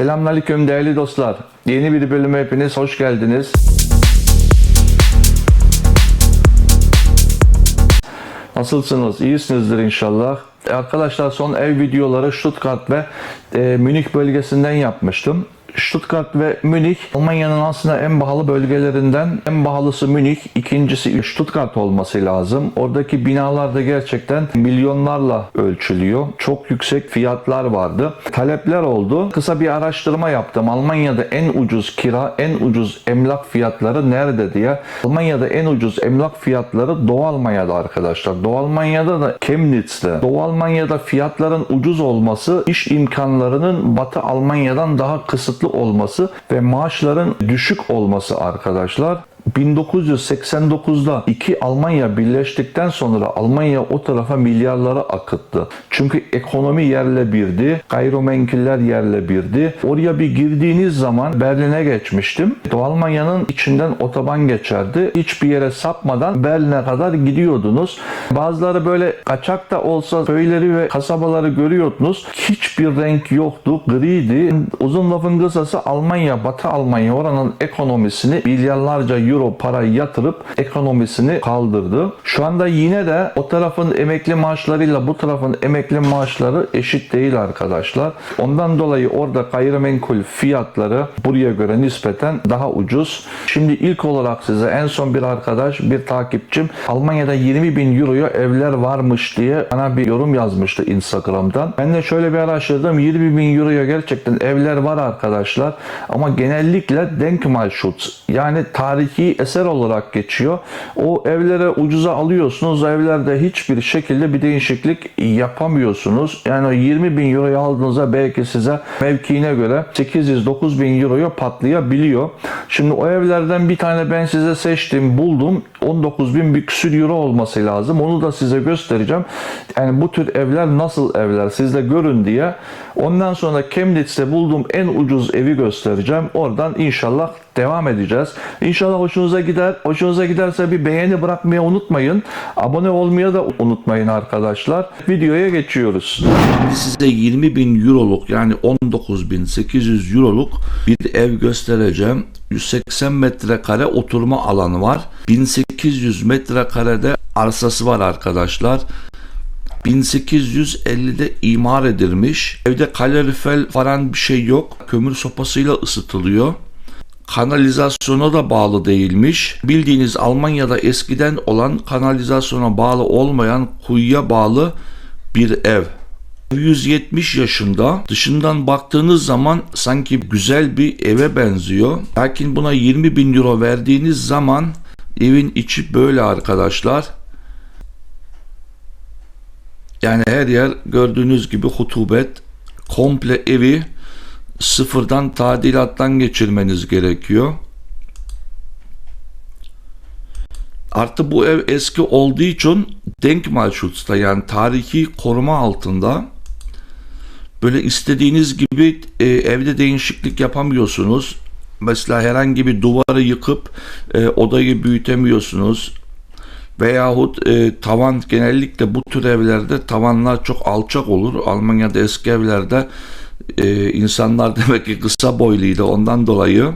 Selamünaleyküm değerli dostlar. Yeni bir bölüme hepiniz hoş geldiniz. Nasılsınız? İyisinizdir inşallah. Arkadaşlar son ev videoları Stuttgart ve e, Münih bölgesinden yapmıştım. Stuttgart ve Münih Almanya'nın aslında en pahalı bölgelerinden en pahalısı Münih, ikincisi Stuttgart olması lazım. Oradaki binalar da gerçekten milyonlarla ölçülüyor. Çok yüksek fiyatlar vardı. Talepler oldu. Kısa bir araştırma yaptım. Almanya'da en ucuz kira, en ucuz emlak fiyatları nerede diye. Almanya'da en ucuz emlak fiyatları Doğu Almanya'da arkadaşlar. Doğu Almanya'da da Chemnitz'te. Doğu Almanya'da fiyatların ucuz olması iş imkanlarının Batı Almanya'dan daha kısıtlı olması ve maaşların düşük olması arkadaşlar. 1989'da iki Almanya birleştikten sonra Almanya o tarafa milyarları akıttı. Çünkü ekonomi yerle birdi, gayrimenkuller yerle birdi. Oraya bir girdiğiniz zaman Berlin'e geçmiştim. Doğu Almanya'nın içinden otoban geçerdi. Hiçbir yere sapmadan Berlin'e kadar gidiyordunuz. Bazıları böyle kaçak da olsa köyleri ve kasabaları görüyordunuz. Hiçbir renk yoktu, griydi. Uzun lafın kısası Almanya, Batı Almanya oranın ekonomisini milyarlarca euro para yatırıp ekonomisini kaldırdı. Şu anda yine de o tarafın emekli maaşlarıyla bu tarafın emekli maaşları eşit değil arkadaşlar. Ondan dolayı orada gayrimenkul fiyatları buraya göre nispeten daha ucuz. Şimdi ilk olarak size en son bir arkadaş, bir takipçim Almanya'da 20 bin euroya evler varmış diye bana bir yorum yazmıştı Instagram'dan. Ben de şöyle bir araştırdım. 20 bin euroya gerçekten evler var arkadaşlar. Ama genellikle Denkmalschutz yani tarihi eser olarak geçiyor. O evlere ucuza alıyorsunuz. Evlerde hiçbir şekilde bir değişiklik yapamıyorsunuz. Yani o 20 bin euroyu aldığınızda belki size mevkiine göre 800-9 bin euroya patlayabiliyor. Şimdi o evlerden bir tane ben size seçtim, buldum. 19 bin bir küsür euro olması lazım. Onu da size göstereceğim. Yani bu tür evler nasıl evler siz de görün diye. Ondan sonra Chemnitz'te bulduğum en ucuz evi göstereceğim. Oradan inşallah devam edeceğiz. İnşallah hoşunuza gider. Hoşunuza giderse bir beğeni bırakmayı unutmayın. Abone olmayı da unutmayın arkadaşlar. Videoya geçiyoruz. Şimdi size 20 bin euroluk yani 19.800 euroluk bir ev göstereceğim. 180 metrekare oturma alanı var. 1800 metrekarede arsası var arkadaşlar. 1850'de imar edilmiş. Evde kalorifer falan bir şey yok. Kömür sopasıyla ısıtılıyor. Kanalizasyona da bağlı değilmiş. Bildiğiniz Almanya'da eskiden olan kanalizasyona bağlı olmayan kuyuya bağlı bir ev. 170 yaşında dışından baktığınız zaman sanki güzel bir eve benziyor. Lakin buna 20 bin euro verdiğiniz zaman evin içi böyle arkadaşlar. Yani her yer gördüğünüz gibi hutubet. Komple evi sıfırdan tadilattan geçirmeniz gerekiyor. Artı bu ev eski olduğu için Denkmalschutz'ta yani tarihi koruma altında böyle istediğiniz gibi e, evde değişiklik yapamıyorsunuz. Mesela herhangi bir duvarı yıkıp e, odayı büyütemiyorsunuz. Veyahut e, tavan genellikle bu tür evlerde tavanlar çok alçak olur. Almanya'da eski evlerde e, insanlar demek ki kısa boyluydu. Ondan dolayı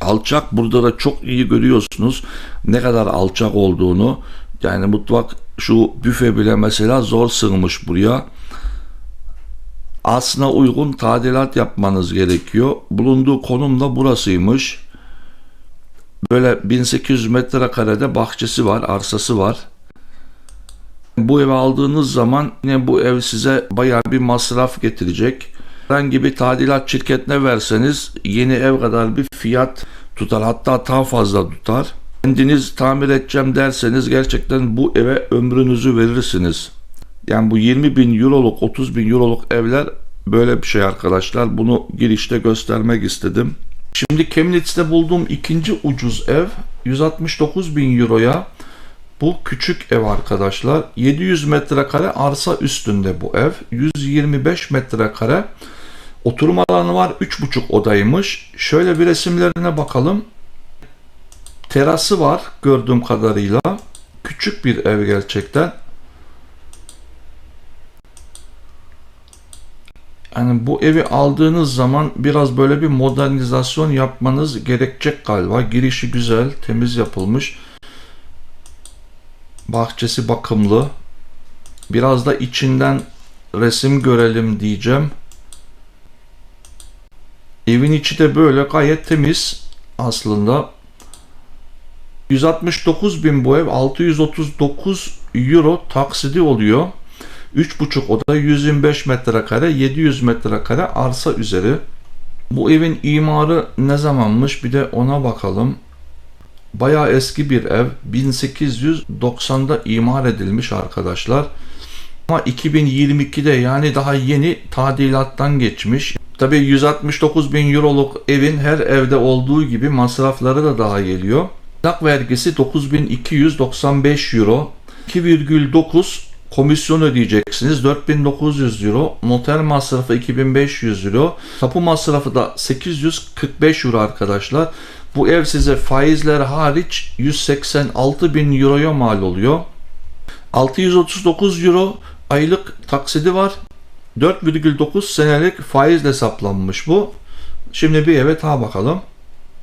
alçak burada da çok iyi görüyorsunuz ne kadar alçak olduğunu. Yani mutfak şu büfe bile mesela zor sığmış buraya. Aslına uygun tadilat yapmanız gerekiyor. Bulunduğu konum da burasıymış. Böyle 1800 metrekarede bahçesi var arsası var bu evi aldığınız zaman yine bu ev size bayağı bir masraf getirecek. Herhangi bir tadilat şirketine verseniz yeni ev kadar bir fiyat tutar hatta daha fazla tutar. Kendiniz tamir edeceğim derseniz gerçekten bu eve ömrünüzü verirsiniz. Yani bu 20 bin euroluk 30 bin euroluk evler böyle bir şey arkadaşlar. Bunu girişte göstermek istedim. Şimdi Chemnitz'te bulduğum ikinci ucuz ev 169 bin euroya bu küçük ev arkadaşlar. 700 metrekare arsa üstünde bu ev. 125 metrekare oturma alanı var. 3,5 odaymış. Şöyle bir resimlerine bakalım. Terası var gördüğüm kadarıyla. Küçük bir ev gerçekten. hani bu evi aldığınız zaman biraz böyle bir modernizasyon yapmanız gerekecek galiba. Girişi güzel, temiz yapılmış. Bahçesi bakımlı. Biraz da içinden resim görelim diyeceğim. Evin içi de böyle gayet temiz aslında. 169 bin bu ev 639 euro taksidi oluyor. 3,5 oda 125 metrekare 700 metrekare arsa üzeri. Bu evin imarı ne zamanmış bir de ona bakalım. Bayağı eski bir ev. 1890'da imar edilmiş arkadaşlar. Ama 2022'de yani daha yeni tadilattan geçmiş. Tabii 169 bin euroluk evin her evde olduğu gibi masrafları da daha geliyor. Plak vergisi 9295 euro. 2,9 komisyon ödeyeceksiniz 4900 euro. Noter masrafı 2500 euro. Tapu masrafı da 845 euro arkadaşlar. Bu ev size faizler hariç 186 bin euroya mal oluyor. 639 euro aylık taksidi var. 4,9 senelik faizle hesaplanmış bu. Şimdi bir eve daha bakalım.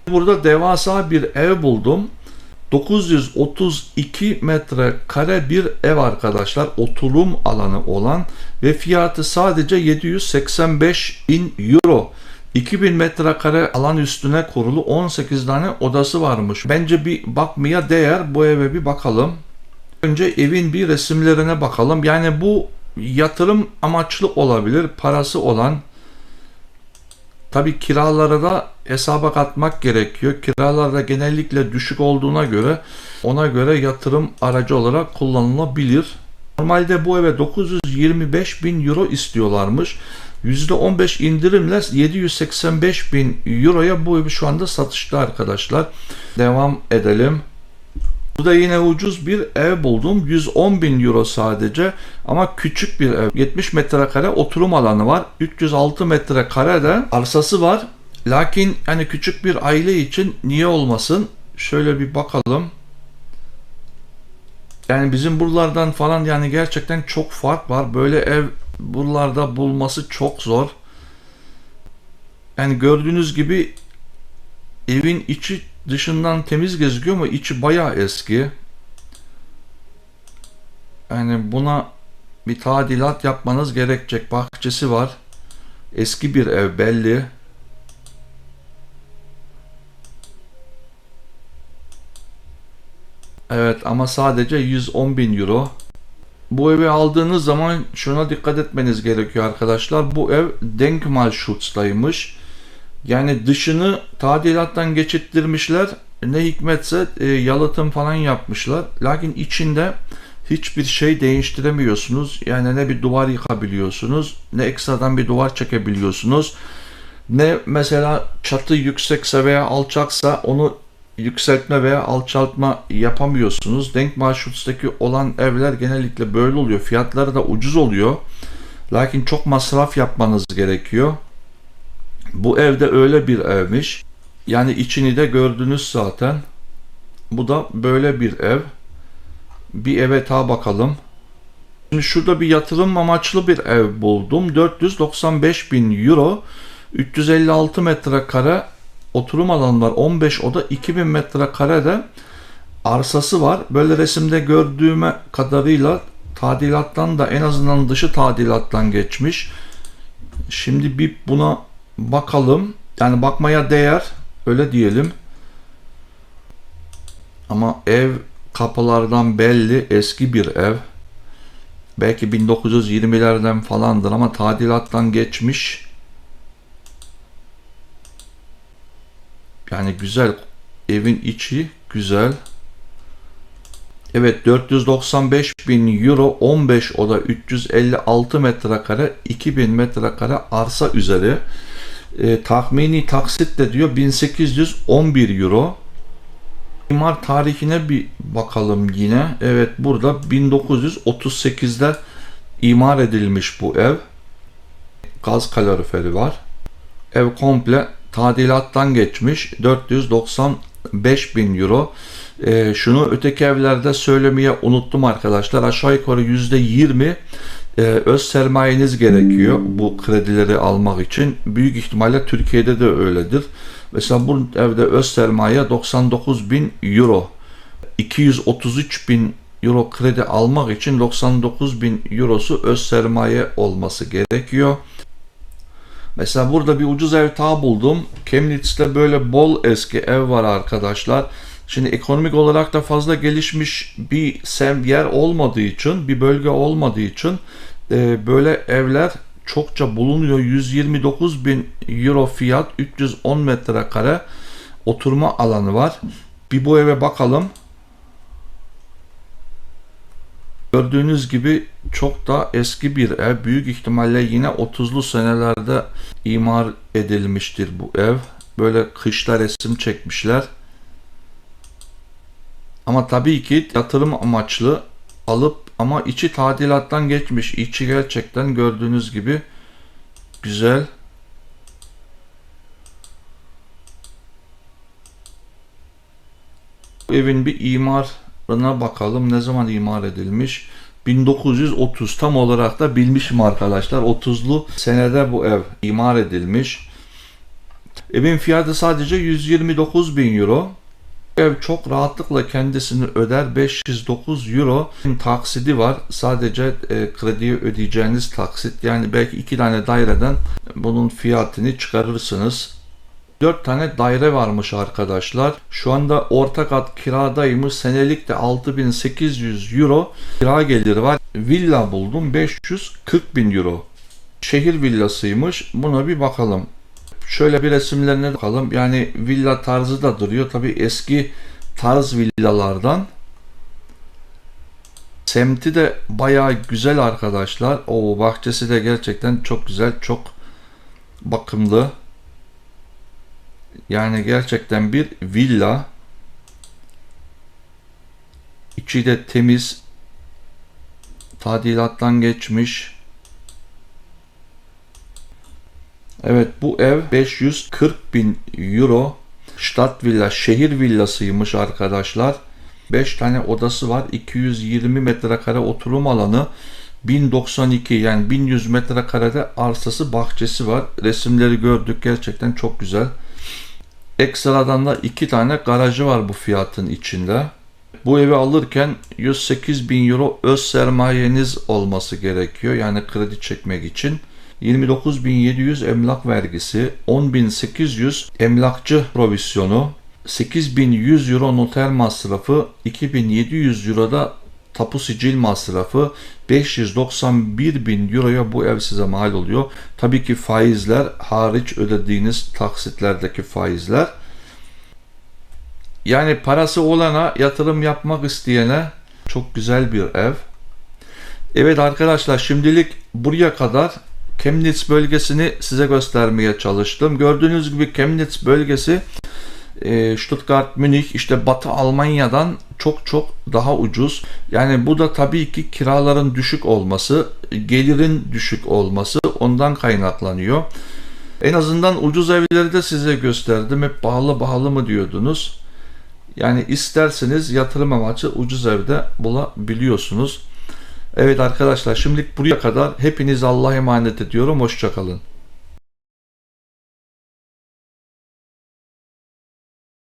Burada devasa bir ev buldum. 932 metrekare bir ev arkadaşlar. Oturum alanı olan ve fiyatı sadece 785 bin euro. 2000 metrekare alan üstüne kurulu 18 tane odası varmış. Bence bir bakmaya değer bu eve bir bakalım. Önce evin bir resimlerine bakalım. Yani bu yatırım amaçlı olabilir. Parası olan Tabi kiralara da hesaba katmak gerekiyor. Kiralar da genellikle düşük olduğuna göre ona göre yatırım aracı olarak kullanılabilir. Normalde bu eve 925 bin euro istiyorlarmış. %15 indirimle 785 bin euroya bu evi şu anda satışta arkadaşlar. Devam edelim. Burada yine ucuz bir ev buldum. 110 bin euro sadece ama küçük bir ev. 70 metrekare oturum alanı var. 306 metrekare de arsası var. Lakin yani küçük bir aile için niye olmasın? Şöyle bir bakalım. Yani bizim buralardan falan yani gerçekten çok fark var. Böyle ev buralarda bulması çok zor. Yani gördüğünüz gibi evin içi dışından temiz gözüküyor ama içi bayağı eski. Yani buna bir tadilat yapmanız gerekecek. Bahçesi var. Eski bir ev belli. Evet ama sadece 110 bin euro. Bu evi aldığınız zaman şuna dikkat etmeniz gerekiyor arkadaşlar. Bu ev Denkmalschutz'taymış. Yani dışını tadilattan geçittirmişler. Ne hikmetse e, yalıtım falan yapmışlar. Lakin içinde hiçbir şey değiştiremiyorsunuz. Yani ne bir duvar yıkabiliyorsunuz, ne ekstradan bir duvar çekebiliyorsunuz. Ne mesela çatı yüksekse veya alçaksa onu yükseltme veya alçaltma yapamıyorsunuz. Denk marşruttaki olan evler genellikle böyle oluyor. Fiyatları da ucuz oluyor. Lakin çok masraf yapmanız gerekiyor. Bu evde öyle bir evmiş. Yani içini de gördünüz zaten. Bu da böyle bir ev. Bir eve daha bakalım. Şimdi şurada bir yatırım amaçlı bir ev buldum. 495 bin euro. 356 metrekare oturum alanı var. 15 oda 2000 metrekare de arsası var. Böyle resimde gördüğüme kadarıyla tadilattan da en azından dışı tadilattan geçmiş. Şimdi bir buna bakalım. Yani bakmaya değer öyle diyelim. Ama ev kapılardan belli eski bir ev. Belki 1920'lerden falandır ama tadilattan geçmiş. Yani güzel. Evin içi güzel. Evet 495 bin euro 15 oda 356 metrekare 2000 metrekare arsa üzeri e, tahmini taksit de diyor 1811 euro. İmar tarihine bir bakalım yine. Evet burada 1938'de imar edilmiş bu ev. Gaz kaloriferi var. Ev komple tadilattan geçmiş. 495 bin euro. E, şunu öteki evlerde söylemeye unuttum arkadaşlar. Aşağı yukarı %20 e, öz sermayeniz gerekiyor bu kredileri almak için. Büyük ihtimalle Türkiye'de de öyledir. Mesela bu evde öz sermaye 99 bin euro. 233 bin euro kredi almak için 99 bin eurosu öz sermaye olması gerekiyor. Mesela burada bir ucuz ev daha buldum. Chemnitz'te böyle bol eski ev var arkadaşlar. Şimdi ekonomik olarak da fazla gelişmiş bir sem yer olmadığı için, bir bölge olmadığı için e, böyle evler çokça bulunuyor. 129 bin euro fiyat, 310 metrekare oturma alanı var. Bir bu eve bakalım. Gördüğünüz gibi çok da eski bir ev. Büyük ihtimalle yine 30'lu senelerde imar edilmiştir bu ev. Böyle kışla resim çekmişler. Ama tabii ki yatırım amaçlı alıp ama içi tadilattan geçmiş. İçi gerçekten gördüğünüz gibi güzel. Bu evin bir imarına bakalım. Ne zaman imar edilmiş? 1930 tam olarak da bilmişim arkadaşlar. 30'lu senede bu ev imar edilmiş. Evin fiyatı sadece 129 bin euro. Ev çok rahatlıkla kendisini öder. 509 euro taksidi var. Sadece e, krediyi ödeyeceğiniz taksit. Yani belki iki tane daireden bunun fiyatını çıkarırsınız. 4 tane daire varmış arkadaşlar. Şu anda orta kat kiradaymış. Senelik de 6800 euro kira geliri var. Villa buldum 540 bin euro. Şehir villasıymış. Buna bir bakalım. Şöyle bir resimlerine bakalım. Yani villa tarzı da duruyor. Tabi eski tarz villalardan. Semti de bayağı güzel arkadaşlar. O bahçesi de gerçekten çok güzel, çok bakımlı. Yani gerçekten bir villa. İçi de temiz. Tadilattan geçmiş. Evet bu ev 540 bin euro. Stadt villa, şehir villasıymış arkadaşlar. 5 tane odası var. 220 metrekare oturum alanı. 1092 yani 1100 metrekarede arsası bahçesi var. Resimleri gördük gerçekten çok güzel. Ekstradan da iki tane garajı var bu fiyatın içinde. Bu evi alırken 108 bin euro öz sermayeniz olması gerekiyor. Yani kredi çekmek için. 29.700 emlak vergisi, 10.800 emlakçı provisyonu, 8.100 euro noter masrafı, 2.700 euro da tapu sicil masrafı, 591 bin euroya bu ev size mal oluyor. Tabii ki faizler hariç ödediğiniz taksitlerdeki faizler. Yani parası olana, yatırım yapmak isteyene çok güzel bir ev. Evet arkadaşlar şimdilik buraya kadar Chemnitz bölgesini size göstermeye çalıştım. Gördüğünüz gibi Chemnitz bölgesi e, Stuttgart, Münih, işte Batı Almanya'dan çok çok daha ucuz. Yani bu da tabii ki kiraların düşük olması, gelirin düşük olması ondan kaynaklanıyor. En azından ucuz evleri de size gösterdim. Hep pahalı pahalı mı diyordunuz. Yani isterseniz yatırım amaçlı ucuz evde bulabiliyorsunuz. Evet arkadaşlar şimdilik buraya kadar hepiniz Allah'a emanet ediyorum. Hoşçakalın.